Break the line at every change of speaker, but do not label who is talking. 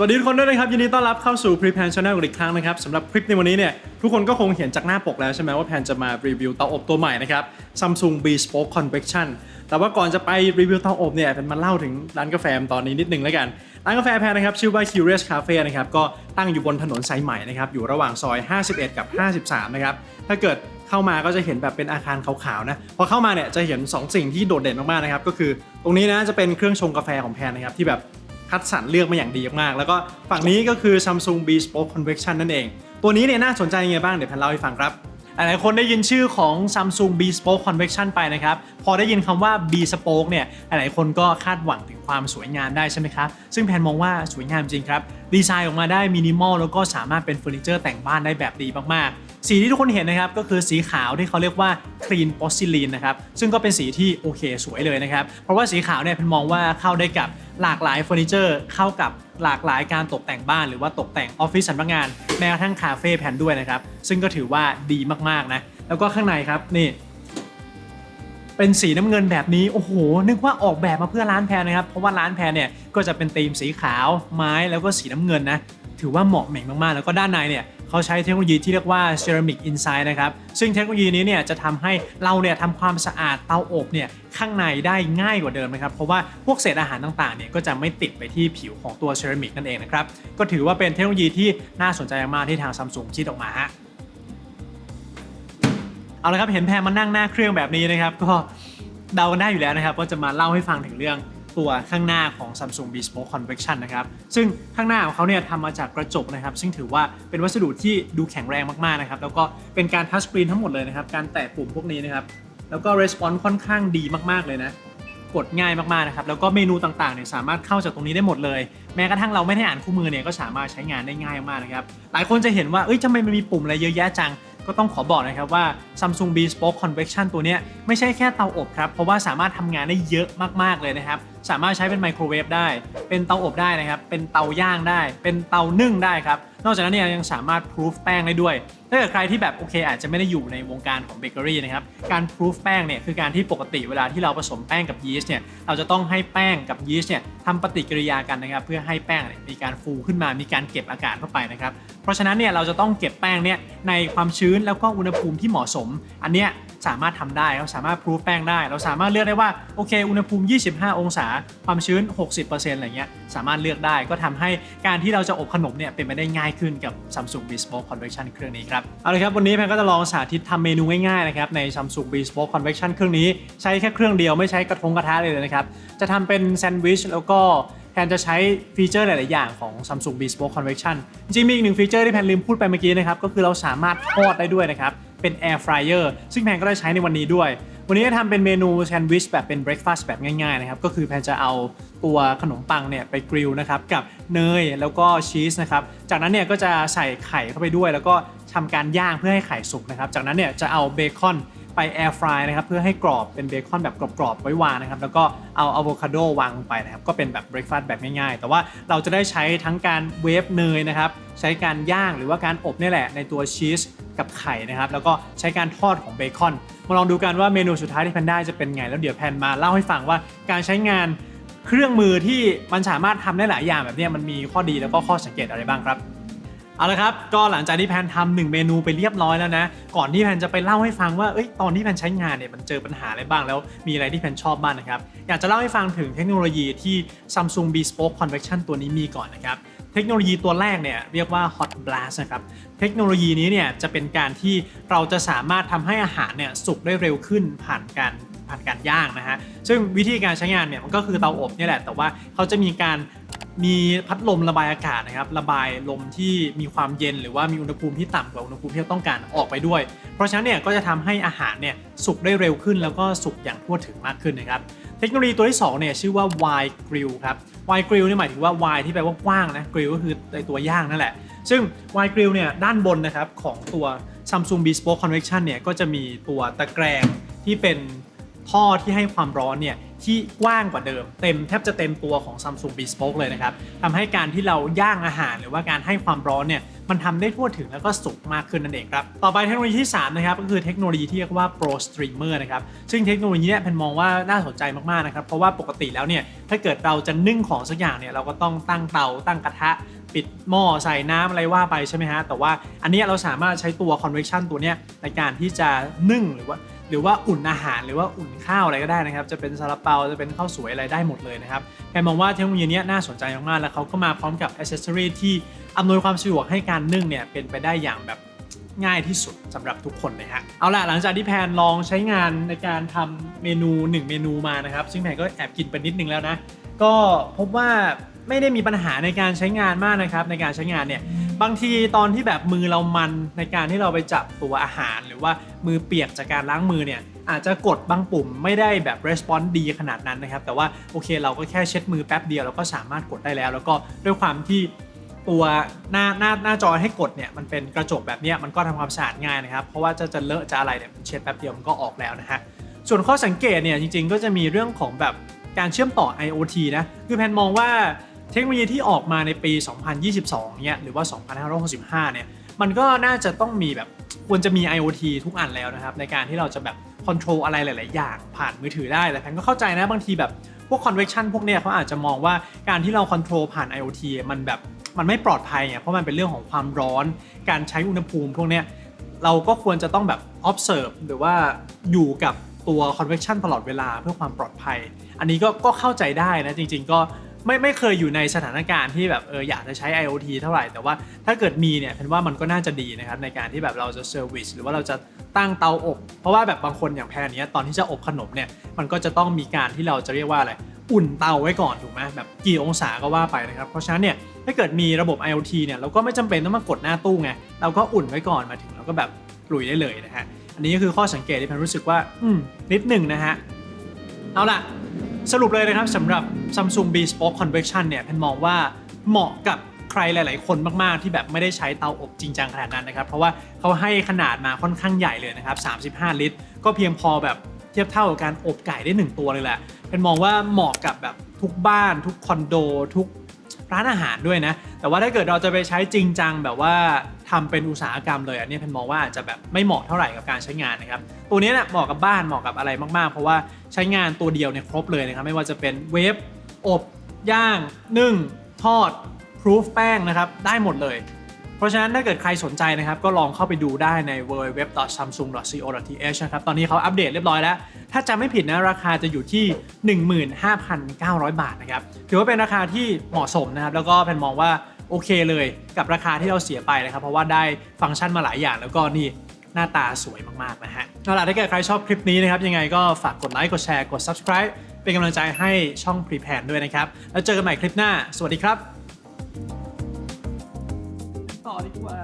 สวัสดีทุกคนด้วยนะครับ ยินดีต้อนรับเข้าสู่ Pre Pan Channel อีกครั้งนะครับสำหรับคลิปในวันนี้เนี่ยทุกคนก็คงเห็นจากหน้าปกแล้วใช่ไหมว่าแพนจะมารีวิวเตาอบตัวใหม่นะครับ Samsung Bespoke Convection แต่ว่าก่อนจะไปรีวิวเตาอบเนี่ยแพนมาเล่าถึงร้านกาแฟตอนนี้นิดนึงแล้วกัน ร้านกาแฟแพนนะครับชื่อว่า Curious Cafe นะครับก็ตั้งอยู่บนถนนสายใหม่นะครับอยู่ระหว่างซอย 51 กับ 53 นะครับถ้าเกิดเข้ามาก็จะเห็นแบบเป็นอาคารขาวๆนะพอเข้ามาเนี่ยจะเห็น 2 สิ่งที่โดดเด่นมากๆนะครับก็คือ ตรงนี้นะจะเป็นเครื่องชงกาแฟของแพนนะครับที่แบบ คัดสรรเลือกมาอย่างดีมาก แล้วก็ฝั่งนี้ก็คือ Samsung Bespoke Convection นั่นเอง ตัวนี้เนี่ยน่าสนใจยังไงบ้าง เดี๋ยวแพนเล่าให้ฟังครับหลายคนได้ยินชื่อของ Samsung Bespoke Convection ไปนะครับ พอได้ยินคำว่า Bespoke เนี่ยหลายคนก็คาดหวังถึงความสวยงามได้ใช่ไหมครับ ซึ่งแพนมองว่าสวยงามจริงครับ ดีไซน์ออกมาได้มินิมอลแล้วก็สามารถเป็นเฟอร์นิเจอร์แต่งบ้านได้แบบดีมากๆ สีที่ทุกคนเห็นนะครับก็คือสีขาวที่เขาเรียกว่า clean porcelain นะครับซึ่งก็เป็นสีที่โอเคสวยเลยนะครับ เพราะว่าสีขาวเนี่ยแพนมองว่าเข้าได้กับหลากหลายเฟอร์นิเจอร์เข้ากับหลากหลายการตกแต่งบ้านหรือว่าตกแต่งออฟฟิศสำนักงานแม้กระทั่งคาเฟ่แพนด้วยนะครับ ซึ่งก็ถือว่าดีมากๆนะแล้วก็ข้างในครับนี่เป็นสีน้ำเงินแบบนี้ โอ้โห นึกว่าออกแบบมาเพื่อร้านแพรนะครับ เพราะว่าร้านแพรเนี่ยก็จะเป็นธีมสีขาวไม้แล้วก็สีน้ำเงินนะ ถือว่าเหมาะเหม่งมากๆ แล้วก็ด้านในเนี่ยเขาใช้เทคโนโลยีที่เรียกว่า Ceramic Inside นะครับ ซึ่งเทคโนโลยีนี้เนี่ยจะทำให้เราเนี่ยทำความสะอาดเตาอบเนี่ยข้างในได้ง่ายกว่าเดิมนะครับ เพราะว่าพวกเศษอาหารต่างๆเนี่ยก็จะไม่ติดไปที่ผิวของตัวเซรามิกนั่นเองนะครับ ก็ถือว่าเป็นเทคโนโลยีที่น่าสนใจมากที่ทางซัมซุงคิดออกมาฮะเอาละครับเห็นแพรมานั่งหน้าเครื่องแบบนี้นะครับ ก็เดากันได้อยู่แล้วนะครับว่าจะมาเล่าให้ฟังถึงเรื่อง ตัวข้างหน้าของ Samsung Bespoke Convection นะครับ ซึ่งข้างหน้าของเขาเนี่ยทำมาจากกระจกนะครับ ซึ่งถือว่าเป็นวัสดุที่ดูแข็งแรงมากๆนะครับ แล้วก็เป็นการทัชสกรีนทั้งหมดเลยนะครับ การแตะปุ่มพวกนี้นะครับ แล้วก็ response ค่อนข้างดีมากๆเลยนะกดง่ายมากๆนะครับ แล้วก็เมนูต่างๆเนี่ยสามารถเข้าจากตรงนี้ได้หมดเลย แม้กระทั่งเราไม่ได้อ่านคู่มือเนี่ยก็สามารถใช้งานได้ง่ายมากนะครับ หลายคนจะเห็นว่า เอ้ยทำไมมันมีปุ่มอะไรเยอะแยะจัง ก็ต้องขอบอกนะครับว่า Samsung Bespoke Convection ตัวเนี้ยไม่ใช่แค่เตาอบครับ เพราะว่าสามารถทำงานได้เยอะมากๆเลยนะครับสามารถใช้เป็นไมโครเวฟได้ เป็นเตาอบได้นะครับ เป็นเตาย่างได้ เป็นเตานึ่งได้ครับ นอกจากนั้นเนี่ยยังสามารถพรูฟแป้งได้ด้วย ถ้าเกิดใครที่แบบโอเค อาจจะไม่ได้อยู่ในวงการของเบเกอรี่นะครับ การพรูฟแป้งเนี่ยคือการที่ปกติเวลาที่เราผสมแป้งกับยีสต์เนี่ย เราจะต้องให้แป้งกับยีสต์เนี่ยทำปฏิกิริยากันนะครับ เพื่อให้แป้งมีการฟูขึ้นมา มีการเก็บอากาศเข้าไปนะครับ เพราะฉะนั้นเนี่ยเราจะต้องเก็บแป้งเนี่ยในความชื้นแล้วก็อุณหภูมิที่เหมาะสม อันเนี้ย สามารถทำได้เราสามารถพรูฟแป้งได้ เราสามารถเลือกได้ว่าโอเค อุณหภูมิ 25 องศา ความชื้น 60%อะไรเงี้ยสามารถเลือกได้ก็ทำให้การที่เราจะอบขนมเนี่ยเป็นไปได้ง่ายขึ้นกับ Samsung Bespoke Convection เครื่องนี้ครับเอาละครับวันนี้แพนก็จะลองสาธิตทำเมนูง่ายๆนะครับใน Samsung Bespoke Convection เครื่องนี้ใช้แค่เครื่องเดียวไม่ใช้กระทงกระทะเลยนะครับจะทำเป็นแซนด์วิชแล้วก็แพนจะใช้ฟีเจอร์หลาย ๆ อย่างของ Samsung Bespoke Convection จริงมีอีกหนึ่งฟีเจอร์ที่แพนลืมพูดไปเมื่อกี้นะครับ ก็คือเราสามารถทอดได้ด้วยนะครับ เป็น Air Fryer ซึ่งแพนก็ได้ใช้ในวันนี้ด้วย วันนี้จะทำเป็นเมนูแซนด์วิชแบบเป็นเบรคฟาสต์แบบง่ายๆนะครับก็คือแพนจะเอาตัวขนมปังเนี่ยไปกริลนะครับกับเนยแล้วก็ชีสนะครับจากนั้นเนี่ยก็จะใส่ไข่เข้าไปด้วย แล้วก็ทำการย่างเพื่อให้ไข่สุกนะครับจากนั้นเนี่ยจะเอาเบคอน ไปแอร์ฟรายนะครับเพื่อให้กรอบเป็นเบคอนแบบกรอบๆไว้วางนะครับแล้วก็เอาอะโวคาโดวางลงไปนะครับก็เป็นแบบเบรคฟาสต์แบบง่ายๆ แต่ว่าเราจะได้ใช้ทั้งการเวฟเนยนะครับใช้การย่างหรือว่าการอบนี่แหละในตัวชีสกับไข่นะครับแล้วก็ใช้การทอดของเบคอนมาลองดูกันว่าเมนูสุดท้ายที่แพนได้จะเป็นไง แล้วเดี๋ยวแพนมาเล่าให้ฟังว่าการใช้งานเครื่องมือที่มันสามารถทำได้หลายอย่างแบบนี้มันมีข้อดีแล้วก็ข้อสังเกตอะไรบ้างครับ เอาละครับ ก็หลังจากที่แพนทำหนึ่งเมนูไปเรียบร้อยแล้วนะ ก่อนที่แพนจะไปเล่าให้ฟังว่าเอ้ยตอนที่แพนใช้งานเนี่ยมันเจอปัญหาอะไรบ้างแล้วมีอะไรที่แพนชอบบ้างนะครับ อยากจะเล่าให้ฟังถึงเทคโนโลยีที่ Samsung Bespoke Convection ตัวนี้มีก่อนนะครับ เทคโนโลยีตัวแรกเนี่ยเรียกว่า Hot Blast นะครับ เทคโนโลยีนี้เนี่ยจะเป็นการที่เราจะสามารถทำให้อาหารเนี่ยสุกได้เร็วขึ้นผ่านการผ่านการย่างนะฮะ ซึ่งวิธีการใช้งานเนี่ยมันก็คือเตาอบนี่แหละ แต่ว่าเขาจะมีการ มีพัดลมระบายอากาศนะครับระบายลมที่มีความเย็นหรือว่ามีอุณหภูมิที่ต่ำกว่าอุณหภูมิที่เราต้องการออกไปด้วย เพราะฉะนั้นเนี่ยก็จะทำให้อาหารเนี่ยสุกได้เร็วขึ้นแล้วก็สุกอย่างทั่วถึงมากขึ้นนะครับเทคโนโลยีตัวที่2เนี่ยชื่อว่า wide grill ครับ wide grill เนี่ยหมายถึงว่า wide ที่แปลว่ากว้างนะ grill ก็คือในตัวย่างนั่นแหละ ซึ่ง wide grill เนี่ยด้านบนนะครับของตัว Samsung Bespoke Convection เนี่ยก็จะมีตัวตะแกรงที่เป็น ท่อที่ให้ความร้อนเนี่ยที่กว้างกว่าเดิม เต็มแทบจะเต็มตัวของ Samsung Bespoke เลยนะครับทำให้การที่เราย่างอาหารหรือว่าการให้ความร้อนเนี่ยมันทำได้ทั่วถึงแล้วก็สุกมากขึ้นนั่นเองครับ ต่อไปเทคโนโลยีที่ 3 นะครับ ก็คือเทคโนโลยีที่เรียกว่า Pro Streamer นะครับ ซึ่งเทคโนโลยีนี้ยแพนมองว่าน่าสนใจมาก ๆ นะครับ เพราะว่าปกติแล้วเนี่ย ถ้าเกิดเราจะนึ่งของสักอย่างเนี่ย เราก็ต้องตั้งเตา ตั้งกระทะ ปิดหม้อใส่น้ำอะไรว่าไปใช่ไหมฮะ แต่ว่าอันนี้เราสามารถใช้ตัว convection ตัวเนี้ยในการที่จะนึ่งหรือว่า หรือว่าอุ่นอาหารหรือว่าอุ่นข้าวอะไรก็ได้นะครับ จะเป็นซาลาเปาจะเป็นข้าวสวยอะไรได้หมดเลยนะครับแพนมองว่าเทคโนโลยีนี้น่าสนใจมากๆแล้วเขาก็มาพร้อมกับอ c เซสซอรีที่อำนวยความสะดวกให้การนึ่งเนี่ยเป็นไปได้อย่างแบบง่ายที่สุดสำหรับทุกคนเลยฮะ เอาล่ะหลังจากที่แพนลองใช้งานในการทำเมนู 1 เมนูมานะครับ ซึ่งแพนก็แอบกินไปนิดนึงแล้วนะ ก็พบว่าไม่ได้มีปัญหาในการใช้งานมากนะครับ ในการใช้งานเนี่ย บางทีตอนที่แบบมือเรามันในการที่เราไปจับตัวอาหาร หรือว่ามือเปียกจากการล้างมือเนี่ยอาจจะกดบางปุ่มไม่ได้แบบ response ดีขนาดนั้นนะครับ แต่ว่าโอเคเราก็แค่เช็ดมือแป๊บเดียวเราก็สามารถกดได้แล้ว แล้วก็ด้วยความที่ตัวหน้าหน้าหน้าจอให้กดเนี่ยมันเป็นกระจกแบบนี้มันก็ทำความสะอาดง่ายนะครับ เพราะว่าจะจะเลอะจะอะไรเนี่ยมันเช็ดแป๊บเดียวมันก็ออกแล้วนะฮะส่วนข้อสังเกตเนี่ยจริงๆ ก็จะมีเรื่องของแบบการเชื่อมต่อ IoT นะคือแพนมองว่า เทคโนโลยีที่ออกมาในปี 2022 เนี่ยหรือว่า 2565 เนี่ยมันก็น่าจะต้องมีแบบควรจะมี IoT ทุกอันแล้วนะครับ ในการที่เราจะแบบคอนโทรลอะไรหลาย ๆ อย่างผ่านมือถือได้แต่แพนก็เข้าใจนะบางทีแบบพวก convection พวกเนี้ยเขาอาจจะมองว่าการที่เราคอนโทรลผ่าน IoT มันแบบมันไม่ปลอดภัยไงเพราะมันเป็นเรื่องของความร้อน การใช้อุณหภูมิพวกเนี้ยเราก็ควรจะต้องแบบ observe หรือว่าอยู่กับตัว convection ตลอดเวลาเพื่อความปลอดภัย อันนี้ก็ก็เข้าใจได้นะจริง ๆ ก็ ไม่ไม่เคยอยู่ในสถานการณ์ที่แบบเอออยากจะใช้ IoT เท่าไหร่ แต่ว่าถ้าเกิดมีเนี่ยเป็นว่ามันก็น่าจะดีนะครับในการที่แบบเราจะ service หรือว่าเราจะตั้งเตาอบ เพราะว่าแบบบางคนอย่างแพนเนี้ยตอนที่จะอบขนมเนี่ยมันก็จะต้องมีการที่เราจะเรียกว่าอะไรอุ่นเตาไว้ก่อนถูกไหมแบบกี่องศาก็ว่าไปนะครับ เพราะฉะนั้นเนี่ยถ้าเกิดมีระบบ IoT เนี่ยเราก็ไม่จำเป็นต้องมากดหน้าตู้ไงเราก็อุ่นไว้ก่อนมาถึงเราก็แบบลุยได้เลยนะฮะอันนี้ก็คือข้อสังเกตที่ผมรู้สึกว่าอืมนิดหนึ่งนะฮะเอาล่ะ สรุปเลยนะครับสำหรับ Samsung Bespoke Convection เนี่ยแพนมองว่าเหมาะกับใครหลาย ๆ คนมาก ๆ ที่แบบไม่ได้ใช้เตาอบจริงจังขนาดนั้นนะครับ เพราะว่าเขาให้ขนาดมาค่อนข้างใหญ่เลยนะครับ 35 ลิตร ก็เพียงพอแบบเทียบเท่ากับการอบไก่ได้ 1 ตัวเลยแหละเป็นมองว่าเหมาะกับแบบทุกบ้าน ทุกคอนโด ทุก ร้านอาหารด้วยนะ แต่ว่าถ้าเกิดเราจะไปใช้จริงจังแบบว่าทำเป็นอุตสาหกรรมเลยอันนี้เพนมองว่าอาจจะแบบไม่เหมาะเท่าไหร่กับการใช้งานนะครับ ตัวนี้เนะี่ยเหมาะกับบ้านเหมาะกับอะไรมากๆ เพราะว่าใช้งานตัวเดียวเนี่ยครบเลยนะครับ ไม่ว่าจะเป็นเวฟอบย่างนึ่งทอดพรูฟแป้งนะครับ ได้หมดเลย เพราะฉะนั้นถ้าเกิดใครสนใจนะครับ ก็ลองเข้าไปดูได้ใน www.samsung.co.th นะครับ ตอนนี้เขาอัปเดตเรียบร้อยแล้ว ถ้าจำไม่ผิดนะราคาจะอยู่ที่ 15,900 บาทนะครับ ถือว่าเป็นราคาที่เหมาะสมนะครับ แล้วก็แพนมองว่าโอเคเลยกับราคาที่เราเสียไปนะครับ เพราะว่าได้ฟังก์ชันมาหลายอย่างแล้วก็นี่หน้าตาสวยมากๆนะฮะเอาล่ะถ้าเกิดใครชอบคลิปนี้นะครับ ยังไงก็ฝากกดไลค์กดแชร์กด subscribe เป็นกำลังใจให้ช่อง Preplan ด้วยนะครับ แล้วเจอกันใหม่คลิปหน้า สวัสดีครับ ต่อดีกว่า